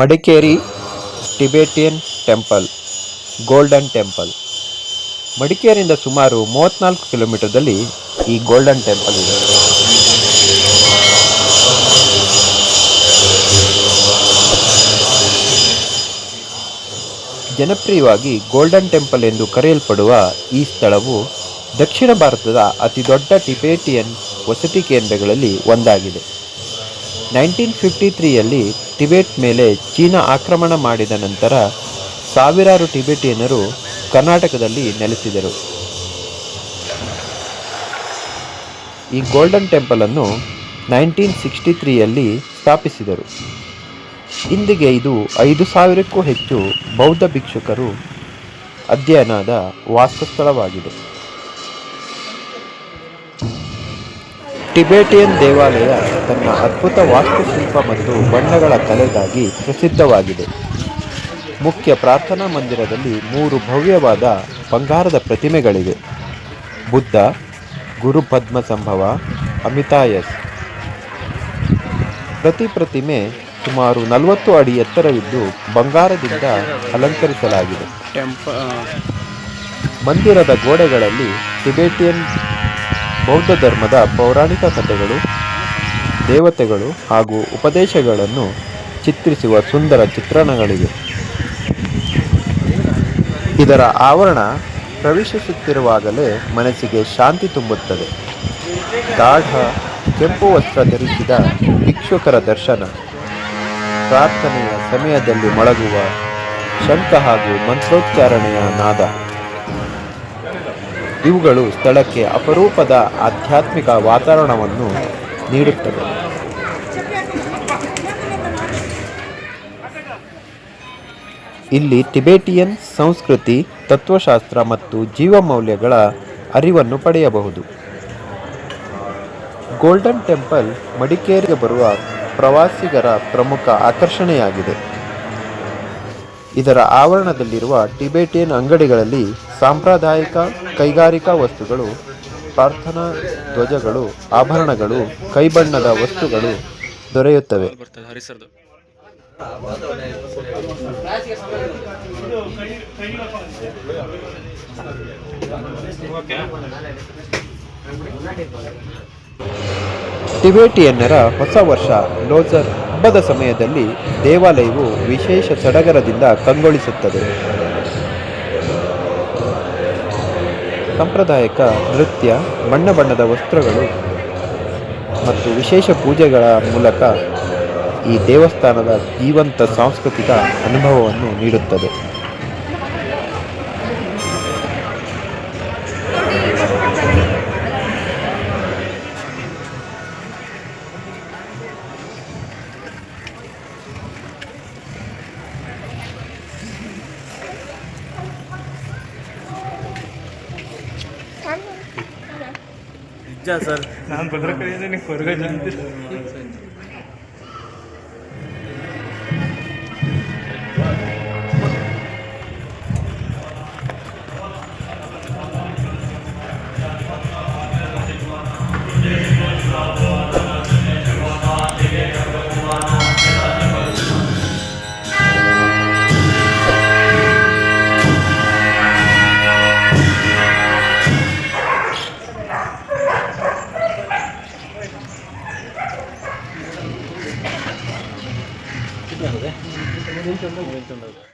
Madikeri Tibetan temple, golden temple. ಮಡಿಕೇರಿಯಿಂದ ಸುಮಾರು ಮೂವತ್ತ್ನಾಲ್ಕು ಕಿಲೋಮೀಟರ್ದಲ್ಲಿ ಈ ಗೋಲ್ಡನ್ ಟೆಂಪಲ್ ಇದೆ. ಜನಪ್ರಿಯವಾಗಿ ಗೋಲ್ಡನ್ ಟೆಂಪಲ್ ಎಂದು ಕರೆಯಲ್ಪಡುವ ಈ ಸ್ಥಳವು ದಕ್ಷಿಣ ಭಾರತದ ಅತಿದೊಡ್ಡ ಟಿಬೇಟಿಯನ್ ವಸತಿ ಕೇಂದ್ರಗಳಲ್ಲಿ ಒಂದಾಗಿದೆ. ನೈನ್ಟೀನ್ ಫಿಫ್ಟಿ ತ್ರೀಯಲ್ಲಿ ಟಿಬೆಟ್ ಮೇಲೆ ಚೀನಾ ಆಕ್ರಮಣ ಮಾಡಿದ ನಂತರ ಸಾವಿರಾರು ಟಿಬೆಟಿಯನ್ನರು ಕರ್ನಾಟಕದಲ್ಲಿ ನೆಲೆಸಿದರು. ಈ ಗೋಲ್ಡನ್ ಟೆಂಪಲನ್ನು ನೈನ್ಟೀನ್ ಸಿಕ್ಸ್ಟಿ ತ್ರೀಯಲ್ಲಿ ಸ್ಥಾಪಿಸಿದರು. ಇಂದಿಗೆ ಇದು ಐದು ಸಾವಿರಕ್ಕೂ ಹೆಚ್ಚು ಬೌದ್ಧ ಭಿಕ್ಷುಕರು ಅಧ್ಯಯನದ ವಾಸಸ್ಥಳವಾಗಿದೆ. ಟಿಬೇಟಿಯನ್ ದೇವಾಲಯ ತನ್ನ ಅದ್ಭುತ ವಾಸ್ತುಶಿಲ್ಪ ಮತ್ತು ಬಣ್ಣಗಳ ಕಲೆಗಾಗಿ ಪ್ರಸಿದ್ಧವಾಗಿದೆ. ಮುಖ್ಯ ಪ್ರಾರ್ಥನಾ ಮಂದಿರದಲ್ಲಿ ಮೂರು ಭವ್ಯವಾದ ಬಂಗಾರದ ಪ್ರತಿಮೆಗಳಿವೆ. ಬುದ್ಧ ಗುರು ಪದ್ಮ ಸಂಭವ ಅಮಿತಾಯಸ್. ಪ್ರತಿ ಪ್ರತಿಮೆ ಸುಮಾರು ನಲವತ್ತು ಅಡಿ ಎತ್ತರವಿದ್ದು ಬಂಗಾರದಿಂದ ಅಲಂಕರಿಸಲಾಗಿದೆ. ಮಂದಿರದ ಗೋಡೆಗಳಲ್ಲಿ ಟಿಬೇಟಿಯನ್ ಬೌದ್ಧ ಧರ್ಮದ ಪೌರಾಣಿಕ ಕಥೆಗಳು, ದೇವತೆಗಳು ಹಾಗೂ ಉಪದೇಶಗಳನ್ನು ಚಿತ್ರಿಸುವ ಸುಂದರ ಚಿತ್ರಣಗಳಿವೆ. ಇದರ ಆವರಣ ಪ್ರವೇಶಿಸುತ್ತಿರುವಾಗಲೇ ಮನಸ್ಸಿಗೆ ಶಾಂತಿ ತುಂಬುತ್ತದೆ. ಗಾಢ ಕೆಂಪು ವಸ್ತ್ರ ಧರಿಸಿದ ಭಿಕ್ಷುಕರ ದರ್ಶನ, ಪ್ರಾರ್ಥನೆಯ ಸಮಯದಲ್ಲಿ ಮೊಳಗುವ ಶಂಕ ಹಾಗೂ ಮಂತ್ರೋಚ್ಚಾರಣೆಯ ನಾದ. ಇವುಗಳು ಸ್ಥಳಕ್ಕೆ ಅಪರೂಪದ ಆಧ್ಯಾತ್ಮಿಕ ವಾತಾವರಣವನ್ನು ನೀಡುತ್ತದೆ ಇಲ್ಲಿ ಟಿಬೇಟಿಯನ್ ಸಂಸ್ಕೃತಿ, ತತ್ವಶಾಸ್ತ್ರ ಮತ್ತು ಜೀವಮೌಲ್ಯಗಳ ಅರಿವನ್ನು ಪಡೆಯಬಹುದು. ಗೋಲ್ಡನ್ ಟೆಂಪಲ್ ಮಡಿಕೇರಿಗೆ ಬರುವ ಪ್ರವಾಸಿಗರ ಪ್ರಮುಖ ಆಕರ್ಷಣೆಯಾಗಿದೆ. ಇದರ ಆವರಣದಲ್ಲಿರುವ ಟಿಬೇಟಿಯನ್ ಅಂಗಡಿಗಳಲ್ಲಿ ಸಾಂಪ್ರದಾಯಿಕ ಕೈಗಾರಿಕಾ ವಸ್ತುಗಳು, ಪ್ರಾರ್ಥನಾ ಧ್ವಜಗಳು, ಆಭರಣಗಳು, ಕೈಬಣ್ಣದ ವಸ್ತುಗಳು ದೊರೆಯುತ್ತವೆ. ಟಿಬೆಟಿಯನ್ನರ ಹೊಸ ವರ್ಷ, ಲೋಜರ್ ಹಬ್ಬದ ಸಮಯದಲ್ಲಿ ದೇವಾಲಯವು ವಿಶೇಷ ಸಡಗರದಿಂದ ಕಂಗೊಳಿಸುತ್ತದೆ. ಸಾಂಪ್ರದಾಯಿಕ ನೃತ್ಯ, ಬಣ್ಣ ಬಣ್ಣದ ವಸ್ತ್ರಗಳು ಮತ್ತು ವಿಶೇಷ ಪೂಜೆಗಳ ಮೂಲಕ ಈ ದೇವಸ್ಥಾನದ ಜೀವಂತ ಸಾಂಸ್ಕೃತಿಕ ಅನುಭವವನ್ನು ನೀಡುತ್ತದೆ. ಸರ್. ನಾನು ಬದ್ರ ಕಡೆಯಿಂದ ನೀವು ಹೊರಗೆ ね。モ勉強になるだ。モデルち。